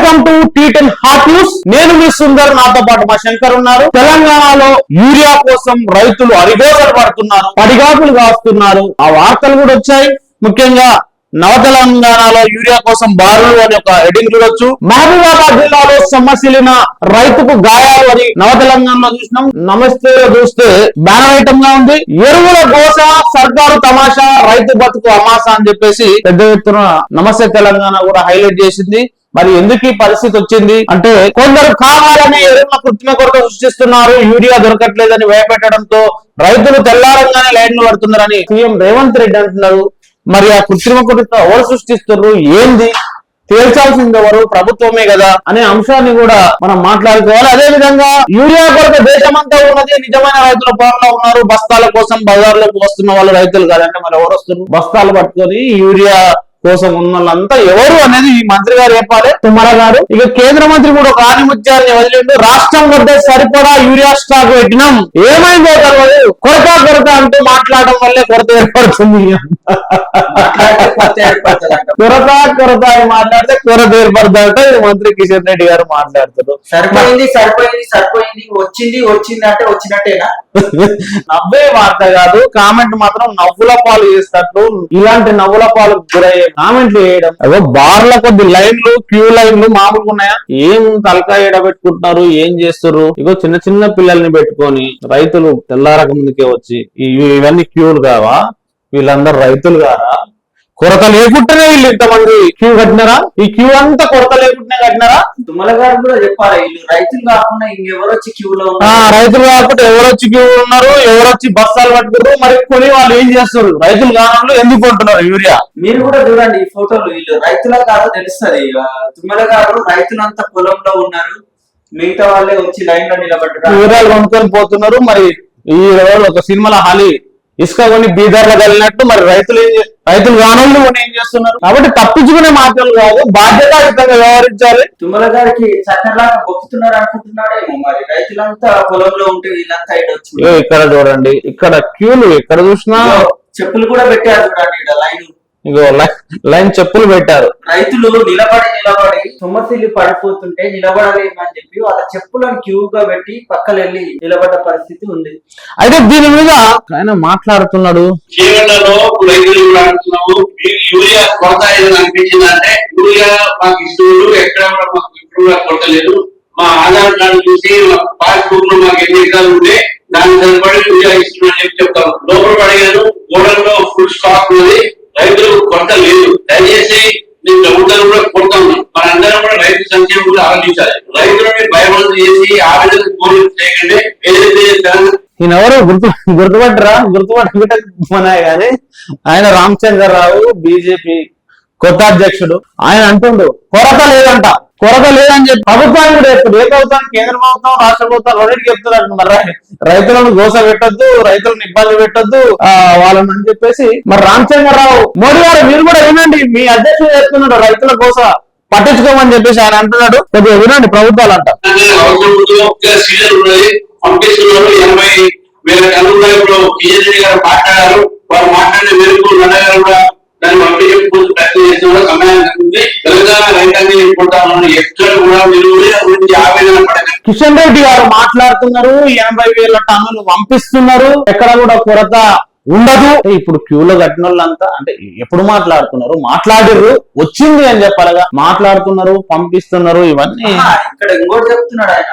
Welcome to T ten hot news నేను మీ సుందర్ నాతో పాటు మా శంకర్ ఉన్నారు. తెలంగాణలో యూరియా కోసం రైతులు అరిగోసలు పడుతున్నారు. పడిగాపులు కాస్తున్నారు. ఆ వార్తలు కూడా వచ్చాయి. ముఖ్యంగా నవ తెలంగాణలో యూరియా కోసం బారులు అని ఒక హెడింగ్ చూడొచ్చు. మహబూబాబాద్ జిల్లాలో సమస్యలిన రైతుకు గాయాలు అని నవ తెలంగాణలో చూసినాం. నమస్తే చూస్తే బ్యానర్ ఐటమ్గా ఉంది. ఎరువుల గోస సర్కారు తమాషా రైతు బతుకు అమాస అని చెప్పేసి పెద్ద ఎత్తున నమస్తే తెలంగాణ కూడా హైలైట్ చేసింది. మరి ఎందుకు ఈ పరిస్థితి వచ్చింది? అంటే కొందరు కావాలని ఎరువుల కృత్రిమ కొరత సృష్టిస్తున్నారు యూరియా దొరకట్లేదని వేపెట్టడంతో రైతులు తెల్లారంగానే లైన్లు పడుతున్నారని సీఎం రేవంత్ రెడ్డి అంటున్నారు. మరి ఆ కృత్రిమ కొరత ఎవరు సృష్టిస్తున్నారు? ఏంది? తేల్చాల్సింది ఎవరు? ప్రభుత్వమే కదా అనే అంశాన్ని కూడా మనం మాట్లాడుకోవాలి. అదే విధంగా యూరియా కొరత దేశమంతా ఉన్నది. నిజమైన రైతుల పొలంలో ఉన్నారు. బస్తాల కోసం బజార్లోకి వస్తున్న వాళ్ళు రైతులు కాదంటే మరి ఎవరు వస్తున్నారు? బస్తాలు పట్టుకొని యూరియా కోసం ఉన్న వాళ్ళంతా ఎవరు అనేది ఈ మంత్రి గారు చెప్పాలి. తుమ్మల గారు. ఇక కేంద్ర మంత్రి కూడా ఒక ఆనిముత్యాన్ని వదిలిండు. రాష్ట్రం వద్ద సరిపడా యూరియా స్టాక్ పెట్టినాం. ఏమైందో తెలియదు కొరత కొరత అంటూ మాట్లాడడం వల్లే కొరత ఏర్పడుతుంది. కొరత కొరత అని మాట్లాడితే కొరత ఏర్పడుతుందంటే. ఈ మంత్రి కిషన్ రెడ్డి గారు మాట్లాడుతారు సరిపోయింది సరిపోయింది సరిపోయింది. వచ్చింది వచ్చింది అంటే వచ్చినట్టేనా? నవ్వే వార్త కాదు. కామెంట్ మాత్రం నవ్వుల పాలు చేస్తట్టు ఇలాంటి నవ్వుల పాలు గురయ్యే కామెంట్లు అదో బార్ల కొద్ది లైన్లు క్యూ లైన్లు మామూలుగా ఉన్నాయా? ఏం తలకాయ ఎడబెట్టుకుంటున్నారు? ఏం చేస్తారు ఇగో చిన్న చిన్న పిల్లల్ని పెట్టుకొని రైతులు తెల్లారక ముందుకే వచ్చి ఇవన్నీ క్యూలు కావా? వీళ్ళందరూ రైతులు కారా? కొరత లేకుండానే వీళ్ళు ఇంతమంది క్యూ కట్టినారా? ఈ క్యూ అంతా కొరత లేకుండానే కట్టినారా? తుమ్మల గారు కూడా చెప్పాలి వీళ్ళు రైతులు కాకుండా ఇంకెవరు వచ్చి క్యూలో రైతులు కాకపోతే ఎవరొచ్చి క్యూ ఉన్నారు ఎవరొచ్చి బస్తాలు పట్టుకున్నారు మరి కొని వాళ్ళు ఏం చేస్తారు? రైతులు కానంలో ఎందుకు కొంటున్నారు యూరియా? మీరు కూడా చూడండి ఈ ఫోటోలు వీళ్ళు రైతుల కాదో తెలుస్తుంది. తుమ్మల గారు రైతులంతా పొలంలో ఉన్నారు. మిగతా వాళ్ళే వచ్చి లైన్లో నిలబడ్డారు. యూరియాలు కొనుక్కొని పోతున్నారు. మరి ఈ రోజు ఒక సినిమాలో హాలి ఇసుక కొని బీదర్లో కలిగినట్టు మరి రైతులు రైతులు కానోళ్ళు కొని ఏం చేస్తున్నారు? కాబట్టి తప్పించుకునే మాటలు కాదు బాధ్యతాయుతంగా వ్యవహరించాలి. తుమ్మల గారికి బొక్కుతున్నారు అనుకుంటున్నాడేమో మరి. రైతులంతా పొలంలో ఉంటే వీళ్ళంతా ఇక్కడ చూడండి. ఇక్కడ క్యూలు ఎక్కడ చూసినా చెప్పులు కూడా పెట్టారు చూడండి లైన్ ఇగో లైన్ చెప్పులు పెట్టారు. రైతులు నిలబడి నిలబడి తుమ్మసిల్లి పడిపోతుంటే నిలబడలేమని చెప్పి వాళ్ళ చెప్పులను క్యూగా పెట్టి పక్కన వెళ్ళి నిలబడ్డ పరిస్థితి ఉంది. అయితే దీని మీద ఆయన మాట్లాడుతున్నాడు. రైతులు యూరియా కొరత యూరియా మాకు ఎక్కడ కూడా మాకు ఇప్పుడు మా ఆధార్ కార్డు చూసి మా పాస్బుక్లో మాకు ఎన్ని ఎకరాలు ఉంటే దానికి సరిపడి యూరియా ఇస్తున్నామని చెప్పి చెప్తాం లోపల పడిగాను గోడల్లో ఫుల్ స్టాక్ ఉన్నది. రైతులకు కొరత లేదు. దయచేసి నేను ప్రభుత్వాలు కూడా కొడతా ఉన్నాం మనందరం కూడా రైతు సంక్షేమం కూడా ఆలోచించాలి. రైతులని భయభ్రాంతి చేసి ఆవేదన కోరిక చేయకండి. ఏదైతే ఈయన ఎవరు గుర్తు గుర్తుపట్టరా? గుర్తుపట్టుకుంటే మన కానీ ఆయన రామచంద్రరావు బీజేపీ కొత్త అధ్యక్షుడు. ఆయన అంటుండు కొరత లేదంట. కొరత లేదని చెప్పి ప్రభుత్వాన్ని కూడా చెప్తారు. ఏ ప్రభుత్వం కేంద్ర ప్రభుత్వం రాష్ట్ర ప్రభుత్వం రెండింటికి చెప్తున్నారు. మరి రైతులను దోశ పెట్టద్దు రైతులను ఇబ్బంది పెట్టద్దు వాళ్ళని అని చెప్పేసి. మరి రామచంద్రరావు మోడీ గారు మీరు కూడా వినండి మీ అధ్యక్షుడు చెప్తున్నాడు రైతుల గోస పట్టించుకోమని చెప్పేసి ఆయన అంటున్నాడు. కొద్దిగా వినండి ప్రభుత్వాలు అంట. వేల టన్నుల ఇప్పుడు కిషన్ గారు మాట్లాడారు వారు మాట్లాడిన మేరకు నల్లగారు కూడా దాన్ని పంపించే ప్రయత్నం చేసిన సమయం ఉంది తెలంగాణ రైతాంగం చెప్పుకుంటామని ఎక్కడ కూడా మీరు ఊరిన గురించి ఆవేదన పడకండి కిషన్ రెడ్డి గారు మాట్లాడుతున్నారు ఎనభై వేల టన్నులు పంపిస్తున్నారు. ఎక్కడ కూడా కొరత ఉండదు. ఇప్పుడు క్యూలో కట్టిన వాళ్ళంతా అంటే ఎప్పుడు మాట్లాడుతున్నారు? మాట్లాడిర్రు. వచ్చింది అని చెప్పాలిగా. మాట్లాడుతున్నారు పంపిస్తున్నారు ఇవన్నీ. ఇక్కడ ఇంకోటి చెప్తున్నాడు ఆయన.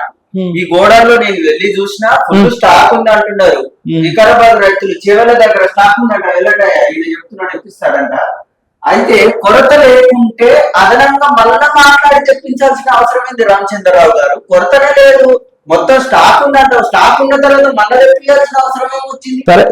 ఈ గోడల్లో నేను వెళ్ళి చూసినా ఫుల్. స్టాక్ ఉంది అంటున్నారు. వికారాబాద్ రైతులు చివరి దగ్గర స్టాక్ ఉందంట వెళ్ళండి ఇది చెప్తున్నాడు ఇప్పిస్తాడంట. అయితే కొరత లేకుంటే అదనంగా మళ్ళా మాట్లాడి తెప్పించాల్సిన అవసరం ఏంది రామచంద్రరావు గారు? కొరతనే లేదు. మొత్తం స్టాక్ ఉందంట స్టాక్ ఉన్న తర్వాత మళ్ళా తెప్పించాల్సిన అవసరం ఏమొచ్చింది సరే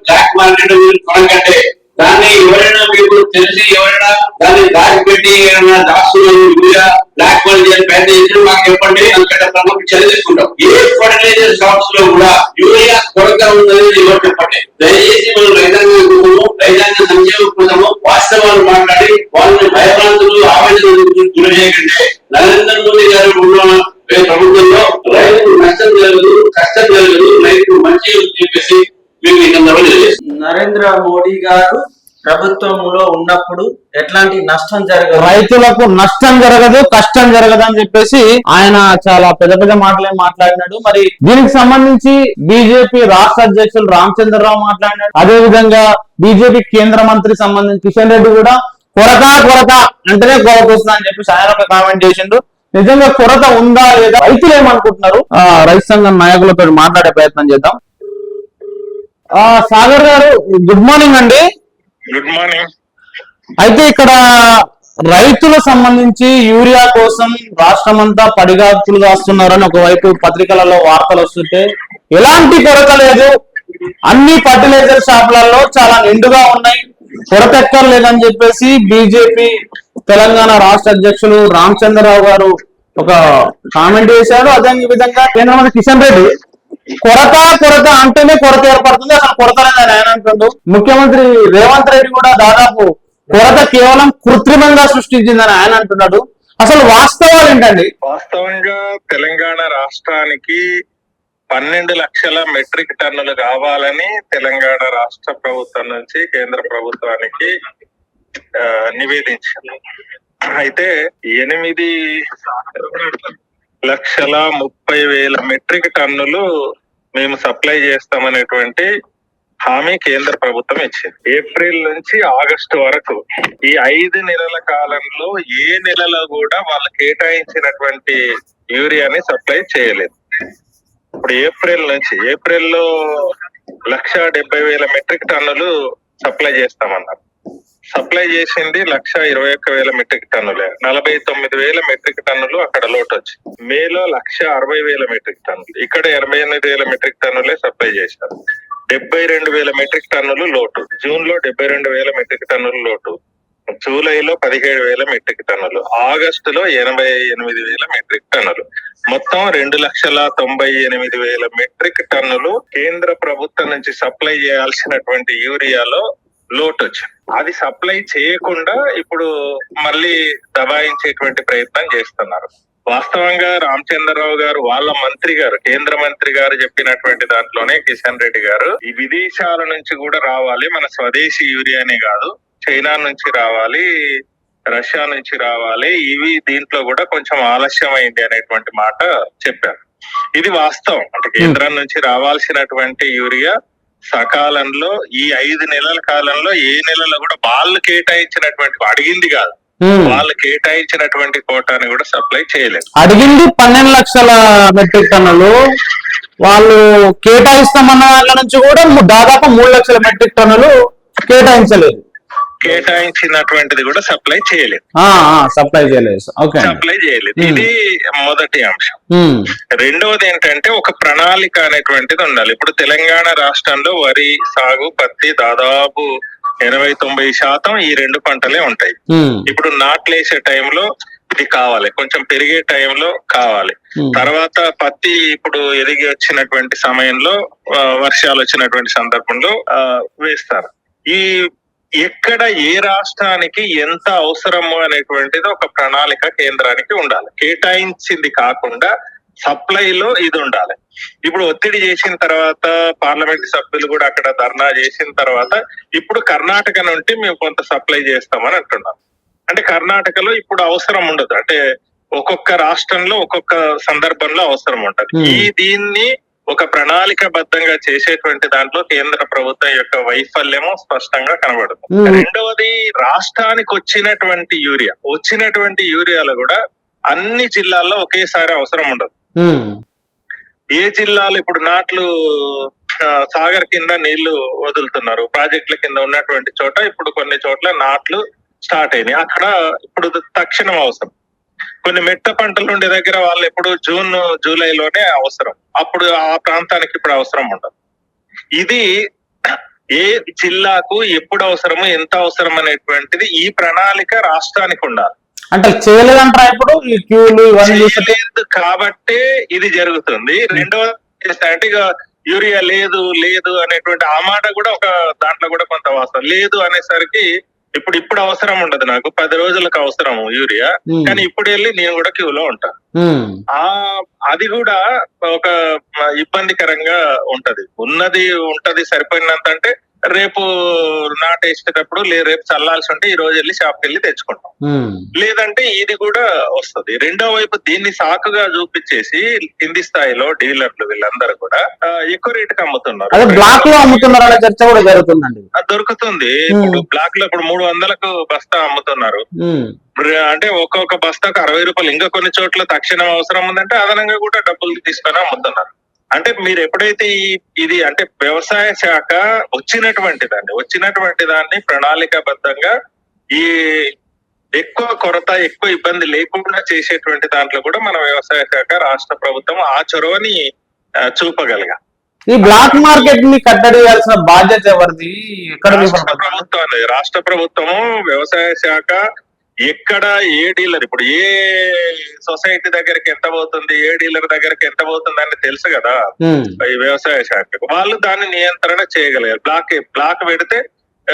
బ్లాక్ మార్కెట్ కొనకంటే దాన్ని ఎవరైనా మీకు తెలిసి ఎవరైనా దాన్ని దాచిపెట్టి ఏమైనా దాస్తున్నారు యూరియా బ్లాక్ మనీ చేసి పెద్ద చేసి మాకు చెప్పండి అంతకంటే ప్రభుత్వం చర్య తీసుకుంటాం. ఏ ఫర్టిలైజర్ షాప్స్లో కూడా యూరియా కొరత ఉందని ఎవరు చెప్పండి దయచేసి మనం రైతాంగం రైతాంగ సంక్షేమ కోసము వాస్తవాలు మాట్లాడి వాళ్ళని భయభ్రాంతులు ఆవేదన గురి చేయకండి నరేంద్ర మోదీ గారు ఉన్న ప్రభుత్వంలో రైతుకు నష్టం జరగదు కష్టం జరగదు రైతుకు మంచి చెప్పేసి మీకు ఈ సందర్భంగా నరేంద్ర మోడీ గారు ప్రభుత్వంలో ఉన్నప్పుడు ఎట్లాంటి నష్టం జరగదు. రైతులకు నష్టం జరగదు కష్టం జరగదు అని చెప్పేసి ఆయన చాలా పెద్ద పెద్ద మాటలే మాట్లాడినాడు. మరి దీనికి సంబంధించి బీజేపీ రాష్ట్ర అధ్యక్షులు రామచంద్రరావు మాట్లాడినాడు. అదే విధంగా బీజేపీ కేంద్ర మంత్రి సంబంధించి కిషన్ రెడ్డి కూడా కొరత కొరత అంటేనే కొరత వస్తుందా అని చెప్పేసి ఆయన ఒక కామెంట్ చేసిండు. నిజంగా కొరత ఉందా లేదా రైతులు ఏమనుకుంటున్నారు? ఆ, రైతు సంఘం నాయకులతో మాట్లాడే ప్రయత్నం చేద్దాం. ఆ, సాగర్ గారు గుడ్ మార్నింగ్ అండి. గుడ్ మార్నింగ్ అయితే ఇక్కడ రైతుల సంబంధించి యూరియా కోసం రాష్ట్రం అంతా పడిగాపులు కాస్తున్నారని ఒకవైపు పత్రికలలో వార్తలు వస్తుంటే ఎలాంటి కొరత లేదు. అన్ని ఫర్టిలైజర్ షాపులలో చాలా నిండుగా ఉన్నాయి. కొరత ఎక్కడ లేదని చెప్పేసి బీజేపీ తెలంగాణ రాష్ట్ర అధ్యక్షులు రామచంద్రరావు గారు ఒక కామెంట్ చేశారు. అదే విధంగా కేంద్ర మంత్రి కిషన్ రెడ్డి కొరత కొరత అంటేనే కొరత ఏర్పడుతుంది. అసలు కొరత లేదని ఆయన అంటుండు. ముఖ్యమంత్రి రేవంత్ రెడ్డి కూడా దాదాపు కొరత కేవలం కృత్రిమంగా సృష్టించిందని ఆయన అంటున్నాడు. అసలు వాస్తవాలు ఏంటండి? వాస్తవంగా తెలంగాణ రాష్ట్రానికి పన్నెండు లక్షల మెట్రిక్ టన్నులు కావాలని తెలంగాణ రాష్ట్ర ప్రభుత్వం నుంచి కేంద్ర ప్రభుత్వానికి నివేదించింది. అయితే ఎనిమిది లక్షల ముప్పై వేల మెట్రిక్ టన్నులు మేము సప్లై చేస్తామనేటువంటి హామీ కేంద్ర ప్రభుత్వం ఇచ్చింది. ఏప్రిల్ నుంచి ఆగస్టు వరకు ఈ ఐదు నెలల కాలంలో ఏ నెలలో కూడా వాళ్ళు కేటాయించినటువంటి యూరియాని సప్లై చేయలేదు. ఇప్పుడు ఏప్రిల్ నుంచి ఏప్రిల్లో లక్ష డెబ్బై వేల మెట్రిక్ టన్నులు సప్లై చేస్తామన్నారు. సప్లై చేసింది లక్ష ఇరవై ఒక్క వేల మెట్రిక్ టన్నులే. నలభై తొమ్మిది వేల మెట్రిక్ టన్నులు అక్కడ లోటు వచ్చి. మేలో లక్ష అరవై వేల మెట్రిక్ టన్నులు. ఇక్కడ ఎనభై ఎనిమిది వేల మెట్రిక్ టన్నులే సప్లై చేశారు. డెబ్బై రెండు వేల మెట్రిక్ టన్నులు లోటు. జూన్లో డెబ్బై రెండు వేల మెట్రిక్ టన్నులు లోటు. జూలైలో పదిహేడు వేల మెట్రిక్ టన్నులు. ఆగస్టులో ఎనభై ఎనిమిది వేల మెట్రిక్ టన్నులు. మొత్తం రెండు లక్షల తొంభై ఎనిమిది వేల మెట్రిక్ టన్నులు కేంద్ర ప్రభుత్వం నుంచి సప్లై చేయాల్సినటువంటి యూరియాలో లోటు వచ్చింది. అది సప్లై చేయకుండా ఇప్పుడు మళ్ళీ దబాయించేటువంటి ప్రయత్నం చేస్తున్నారు. వాస్తవంగా రామచంద్రరావు గారు వాళ్ళ మంత్రి గారు కేంద్ర మంత్రి గారు చెప్పినటువంటి దాంట్లోనే కిషన్ రెడ్డి గారు ఈ విదేశాల నుంచి కూడా రావాలి మన స్వదేశీ యూరియానే కాదు చైనా నుంచి రావాలి రష్యా నుంచి రావాలి ఇవి దీంట్లో కూడా కొంచెం ఆలస్యం అయింది అనేటువంటి మాట చెప్పారు. ఇది వాస్తవం. అంటే కేంద్రం నుంచి రావాల్సినటువంటి యూరియా సకాలంలో ఈ ఐదు నెలల కాలంలో ఏ నెలలో కూడా వాళ్ళు కేటాయించినటువంటి అడిగింది కాదు. వాళ్ళు కేటాయించినటువంటి కోటాని కూడా సప్లై చేయలేదు. అడిగింది పన్నెండు లక్షల మెట్రిక్ టన్నులు. వాళ్ళు కేటాయిస్తామన్న వాళ్ళ నుంచి కూడా దాదాపు మూడు లక్షల మెట్రిక్ టన్నులు కేటాయించలేదు. కేటాయించినటువంటిది కూడా సప్లై చేయలేదు. సప్లై చేయలేదు. సప్లై చేయలేదు. Hmm. ఇది మొదటి అంశం. ఉమ్, రెండవది ఏంటంటే ఒక ప్రణాళిక అనేటువంటిది ఉండాలి. ఇప్పుడు తెలంగాణ రాష్ట్రంలో వరి సాగు పత్తి దాదాపు ఎనభై తొంభై శాతం ఈ రెండు పంటలే ఉంటాయి. ఉమ్, ఇప్పుడు నాట్లేసే టైంలో ఇది కావాలి. కొంచెం పెరిగే టైంలో కావాలి. తర్వాత పత్తి ఇప్పుడు ఎదిగి వచ్చినటువంటి సమయంలో వర్షాలు వచ్చినటువంటి సందర్భంలో వేస్తారు. ఈ ఎక్కడ ఏ రాష్ట్రానికి ఎంత అవసరము అనేటువంటిది ఒక ప్రణాళిక కేంద్రానికి ఉండాలి. కేటాయించింది కాకుండా సప్లైలో ఇది ఉండాలి. ఇప్పుడు ఒత్తిడి చేసిన తర్వాత పార్లమెంట్ సభ్యులు కూడా అక్కడ ధర్నా చేసిన తర్వాత ఇప్పుడు కర్ణాటక నుండి మేము కొంత సప్లై చేస్తామని అంటున్నాం. అంటే కర్ణాటకలో ఇప్పుడు అవసరం ఉండదు. అంటే ఒక్కొక్క రాష్ట్రంలో ఒక్కొక్క సందర్భంలో అవసరం ఉంటది. Hmm. ఈ దీన్ని ఒక ప్రణాళిక బద్ధంగా చేసేటువంటి దాంట్లో కేంద్ర ప్రభుత్వం యొక్క వైఫల్యము స్పష్టంగా కనబడుతుంది. రెండవది రాష్ట్రానికి వచ్చినటువంటి యూరియా. వచ్చినటువంటి యూరియాలో కూడా అన్ని జిల్లాల్లో ఒకేసారి అవసరం ఉండదు. ఏ జిల్లాలు ఇప్పుడు నాట్లు సాగర్ కింద నీళ్ళు వదులుతున్నారు? ప్రాజెక్టుల కింద ఉన్నటువంటి చోట ఇప్పుడు కొన్ని చోట్ల నాట్లు స్టార్ట్ అయినాయి. అక్కడ ఇప్పుడు తక్షణం అవసరం. కొన్ని మెట్ట పంటలు ఉండే దగ్గర వాళ్ళు ఎప్పుడు జూన్ జూలైలోనే అవసరం. అప్పుడు ఆ ప్రాంతానికి ఇప్పుడు అవసరం ఉండదు. ఇది ఏ జిల్లాకు ఎప్పుడు అవసరము ఎంత అవసరం అనేటువంటిది ఈ ప్రణాళిక రాష్ట్రానికి ఉండాలి. అంటే చేయలేదంటారా ఇప్పుడు? ఈ క్యూలు ఇవన్నీ చూస్తే చేయలేదు కాబట్టే ఇది జరుగుతుంది. రెండవ అంటే ఇక యూరియా లేదు లేదు అనేటువంటి ఆ మాట కూడా ఒక దాంట్లో కూడా కొంత వాస్తవం. లేదు అనేసరికి ఇప్పుడు ఇప్పుడు అవసరం ఉండదు నాకు. పది రోజులకు అవసరం యూరియా. కానీ ఇప్పుడు వెళ్ళి నేను కూడా క్యూలో ఉంటా. ఆ అది కూడా ఒక ఇబ్బందికరంగా ఉంటది. ఉన్నది ఉంటది సరిపోయినంత అంటే రేపు నాటేసేటప్పుడు లే రేపు చల్లాల్సి ఉంటే ఈ రోజు వెళ్ళి షాప్కి వెళ్ళి తెచ్చుకుంటాం. లేదంటే ఇది కూడా వస్తది. రెండో వైపు దీన్ని సాకుగా చూపించేసి కింది స్థాయిలో డీలర్లు వీళ్ళందరూ కూడా ఎక్కువ రేటుకి అమ్ముతున్నారు. బ్లాక్లో అమ్ముతున్నారనే చర్చ కూడా జరుగుతుందండి. అది దొరుకుతుంది. ఇప్పుడు బ్లాక్లో ఇప్పుడు మూడు వందలకు బస్తా అమ్ముతున్నారు. అంటే ఒక్కొక్క బస్తాకు అరవై రూపాయలు. ఇంకా కొన్ని చోట్ల తక్షణం అవసరం ఉందంటే అదనంగా కూడా డబ్బులు తీసుకొని అమ్ముతున్నారు. అంటే మీరు ఎప్పుడైతే ఈ ఇది అంటే వ్యవసాయ శాఖ వచ్చినటువంటి దాన్ని వచ్చినటువంటి దాన్ని ప్రణాళికాబద్ధంగా ఈ ఎక్కువ కొరత ఎక్కువ ఇబ్బంది లేకుండా చేసేటువంటి దాంట్లో కూడా మన వ్యవసాయ శాఖ రాష్ట్ర ప్రభుత్వం ఆ చొరవని చూపగలిగా. ఈ బ్లాక్ మార్కెట్ని కట్టడియాల్సిన బాధ్యత ఎవరిది? రాష్ట్ర ప్రభుత్వం రాష్ట్ర ప్రభుత్వము వ్యవసాయ శాఖ ఎక్కడ ఏ డీలర్? ఇప్పుడు ఏ సొసైటీ దగ్గరికి ఎంత పోతుంది ఏ డీలర్ దగ్గరికి ఎంత పోతుంది అని తెలుసు కదా. ఈ వ్యవసాయ శాఖకు. వాళ్ళు దాన్ని నియంత్రణ చేయగలిగారు. బ్లాక్ బ్లాక్ పెడితే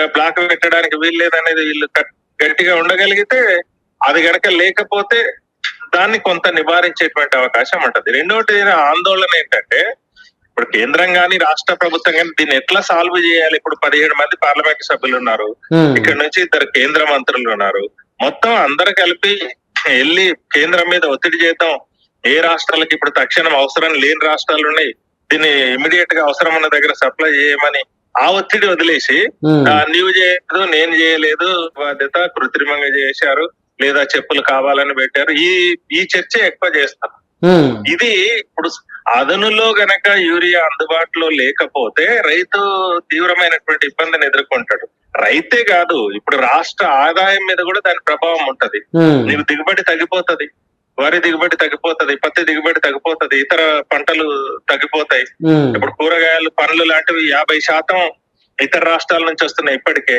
బ్లాక్ పెట్టడానికి వీల్లేదనేది వీళ్ళు గట్- గట్టిగా ఉండగలిగితే అది గనక లేకపోతే దాన్ని కొంత నివారించేటువంటి అవకాశం ఉంటది. రెండోటి ఆందోళన ఏంటంటే ఇప్పుడు కేంద్రం గాని రాష్ట్ర ప్రభుత్వం గాని దీన్ని ఎట్లా సాల్వ్ చేయాలి? ఇప్పుడు పదిహేడు మంది పార్లమెంట్ సభ్యులు ఉన్నారు. ఇక్కడ నుంచి ఇద్దరు కేంద్ర మంత్రులు ఉన్నారు. మొత్తం అందరు కలిపి వెళ్ళి కేంద్రం మీద ఒత్తిడి చేద్దాం. ఏ రాష్ట్రాలకి ఇప్పుడు తక్షణం అవసరం లేని రాష్ట్రాలు ఉన్నాయి. దీన్ని ఇమీడియట్గా అవసరం ఉన్న దగ్గర సప్లై చేయమని ఆ ఒత్తిడి వదిలేసి నీవు చేయలేదు నేను చేయలేదు బాధ్యత కృత్రిమంగా చేశారు లేదా చెప్పులు కావాలని పెట్టారు. ఈ ఈ చర్చ ఎక్కువ చేస్తారు ఉమ్. ఇది ఇప్పుడు అదనులో గనక యూరియా అందుబాటులో లేకపోతే రైతు తీవ్రమైనటువంటి ఇబ్బందిని ఎదుర్కొంటాడు. రైతే కాదు ఇప్పుడు రాష్ట్ర ఆదాయం మీద కూడా దాని ప్రభావం ఉంటది. నీకు దిగుబడి తగ్గిపోతది వరి దిగుబడి తగ్గిపోతది పత్తి దిగుబడి తగ్గిపోతది ఇతర పంటలు తగ్గిపోతాయి. ఇప్పుడు కూరగాయలు పండ్లు లాంటివి యాభై శాతం ఇతర రాష్ట్రాల నుంచి వస్తున్నాయి ఇప్పటికే.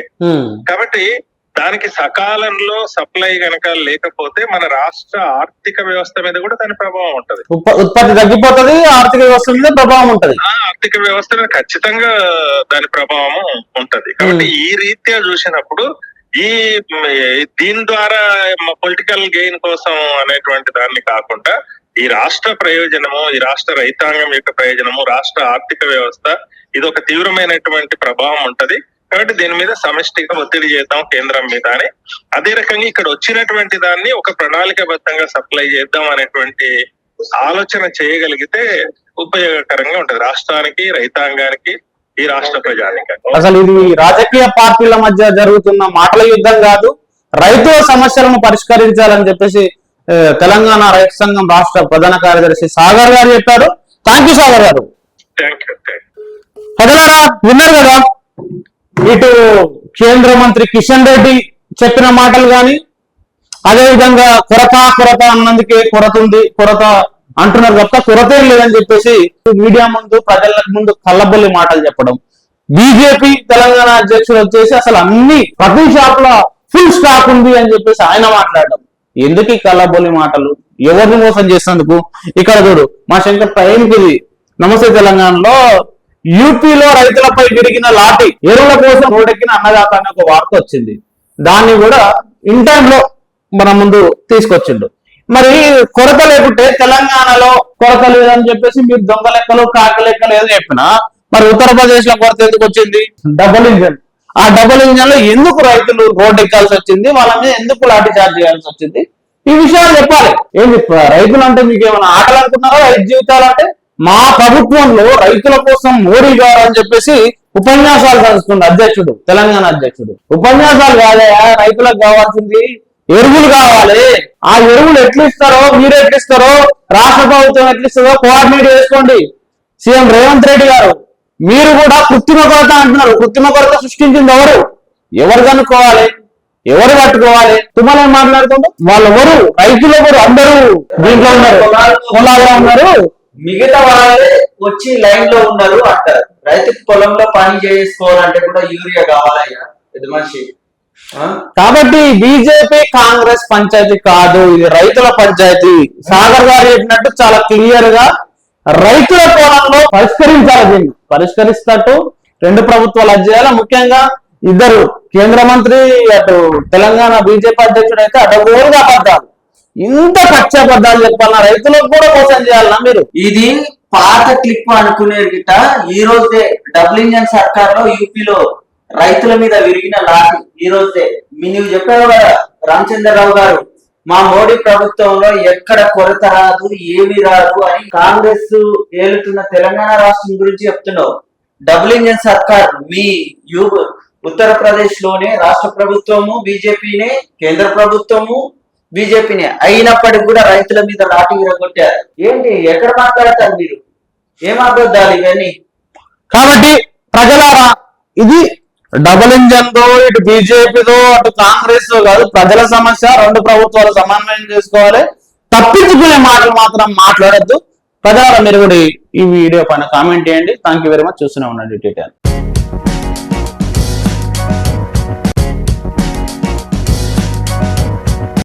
కాబట్టి దానికి సకాలంలో సప్లై గనక లేకపోతే మన రాష్ట్ర ఆర్థిక వ్యవస్థ మీద కూడా దాని ప్రభావం ఉంటది. ఉత్ప- ఉత్పత్తి తగ్గిపోతది ఆర్థిక వ్యవస్థ మీద ప్రభావం ఉంటది. ఆర్థిక వ్యవస్థ మీద ఖచ్చితంగా దాని ప్రభావం ఉంటది. కాబట్టి ఈ రీత్యా చూసినప్పుడు ఈ దీని ద్వారా పొలిటికల్ గెయిన్ కోసం అనేటువంటి దాన్ని కాకుండా ఈ రాష్ట్ర ప్రయోజనము ఈ రాష్ట్ర రైతాంగం యొక్క ప్రయోజనము రాష్ట్ర ఆర్థిక వ్యవస్థ ఇది ఒక తీవ్రమైనటువంటి ప్రభావం ఉంటది. కాబట్టి దీని మీద సమిష్టిగా ఒత్తిడి చేద్దాం కేంద్రం మీద అని. అదే రకంగా ఇక్కడ వచ్చినటువంటి దాన్ని ఒక ప్రణాళికబద్ధంగా సప్లై చేద్దాం అనేటువంటి ఆలోచన చేయగలిగితే ఉపయోగకరంగా ఉంటది. రాష్ట్రానికి రైతాంగానికి ఈ రాష్ట్ర ప్రజానికి. అసలు ఇది రాజకీయ పార్టీల మధ్య జరుగుతున్న మాటల యుద్ధం కాదు. రైతుల సమస్యలను పరిష్కరించాలని చెప్పేసి తెలంగాణ రైతు సంఘం రాష్ట్ర ప్రధాన కార్యదర్శి సాగర్ గారు చెప్పారు. థ్యాంక్ యూ సాగర్ గారు. ప్రజలారా విన్నారు కదా? ఇటు కేంద్ర మంత్రి కిషన్ రెడ్డి చెప్పిన మాటలు గాని అదేవిధంగా కొరత కొరత అన్నందుకే కొరత ఉంది కొరత అంటున్నారు తప్ప కొరత లేదని చెప్పేసి మీడియా ముందు ప్రజల ముందు కళ్ళబొల్లి మాటలు చెప్పడం. బీజేపీ తెలంగాణ అధ్యక్షుడు వచ్చేసి అసలు అన్ని ప్రతి షాప్లో ఫుల్ స్టాక్ ఉంది అని చెప్పేసి ఆయన మాట్లాడడం. ఎందుకు ఈ కళ్ళబొల్లి మాటలు? ఎవరిని మోసం చేసినందుకు? ఇక్కడ చూడు మా శంకర్ టైంకి ఇది నమస్తే తెలంగాణలో యూపీలో రైతులపై విరిగిన లాఠీ ఎరువుల కోసం రోడ్డెక్కిన అన్నదాత అనే ఒక వార్త వచ్చింది. దాన్ని కూడా ఇన్లో మన ముందు తీసుకొచ్చిండు. మరి కొరత లేకుంటే తెలంగాణలో కొరత లేదని చెప్పేసి మీరు దొంగ లెక్కలు కాకి లెక్కలు ఏదో చెప్పినా మరి ఉత్తరప్రదేశ్లో కొరత ఎందుకు వచ్చింది? Double engine. ఆ డబుల్ ఇంజన్లో ఎందుకు రైతులు రోడ్డు ఎక్కాల్సి వచ్చింది? వాళ్ళ మీద ఎందుకు లాఠీ చార్జ్ చేయాల్సి వచ్చింది? ఈ విషయాలు చెప్పాలి. ప- రైతులు అంటే మీకు ఏమైనా ఆటలు అనుకున్నారా? రైతు జీవితాలు అంటే? మా ప్రభుత్వంలో రైతుల కోసం మోడీ గారు అని చెప్పేసి ఉపన్యాసాలు చదువుతుంది అధ్యక్షుడు తెలంగాణ అధ్యక్షుడు. ఉపన్యాసాలు కాదయా రైతులకు కావాల్సింది ఎరువులు కావాలి. ఆ ఎరువులు ఎట్లు ఇస్తారో మీరు ఎట్లు ఇస్తారో రాష్ట్ర ప్రభుత్వం ఎట్లు ఇస్తుందో కోఆర్డినేట్ చేసుకోండి. సీఎం రేవంత్ రెడ్డి గారు మీరు కూడా కృత్రిమ కొరత అంటున్నారు. కృత్రిమ కొరత సృష్టించింది ఎవరు? ఎవరు కనుక్కోవాలి? ఎవరు పట్టుకోవాలి? తుమ్మలు ఏం మాట్లాడుతుండ్రు వాళ్ళు ఎవరు రైతులు ఎవరు అందరూ. దీంట్లో ఉన్నారు. పొలాల్లో ఉన్నారు. మిగతా వాళ్ళే వచ్చి లైన్లో ఉన్నారు అంటారు. రైతు పొలంలో పని చేసుకోవాలంటే కూడా యూరియా కావాలయ్యా పెద్ద మనిషి. కాబట్టి బీజేపీ కాంగ్రెస్ పంచాయతీ కాదు ఇది రైతుల పంచాయతీ. సాగర్ గారు చెప్పినట్టు చాలా క్లియర్గా రైతుల కోణంలో పరిష్కరించాలి దీన్ని. పరిష్కరిస్తట్టు రెండు ప్రభుత్వాలు అది ముఖ్యంగా ఇద్దరు కేంద్ర మంత్రి అటు తెలంగాణ బీజేపీ అధ్యక్షుడు అయితే అడ్డగోలుగా పడ్డారు. ఇంత పచ్చ అబద్ధాలు చెప్పాలన్నా రైతులకు కూడా మోసం చేయాలన్నా మీరు? ఇది పాత క్లిప్ అనుకునే గిట్ట ఈ రోజే డబుల్ ఇంజన్ సర్కార్లో యూపీలో రైతుల మీద విరిగిన లాఠీ ఈ రోజే మీ నువ్వు చెప్పావు కదా రామచంద్రరావు గారు మా మోడీ ప్రభుత్వంలో ఎక్కడ కొరత రాదు ఏమి రాదు అని కాంగ్రెస్ ఏలుతున్న తెలంగాణ రాష్ట్రం గురించి చెప్తున్నావు. డబుల్ ఇంజన్ సర్కార్ మీ యూ ఉత్తరప్రదేశ్లోనే రాష్ట్ర ప్రభుత్వము బీజేపీనే కేంద్ర ప్రభుత్వము బీజేపీని అయినప్పటికి కూడా రైతుల మీద లాఠీ విరగొట్టారు ఏంటి? ఎక్కడ మాట్లాడతారు మీరు? ఏం అబద్ధాలు ఇవన్నీ? కాబట్టి ప్రజలారా ఇది డబుల్ ఇంజన్తో ఇటు బీజేపీతో అటు కాంగ్రెస్ కాదు ప్రజల సమస్య రెండు ప్రభుత్వాలు సమన్వయం చేసుకోవాలి. తప్పించుకునే మాటలు మాత్రం మాట్లాడద్దు. ప్రజల మీరు కూడా ఈ- వీడియో పైన కామెంట్ చేయండి. థ్యాంక్ యూ వెరీ మచ్ చూస్తూనే ఉండండి.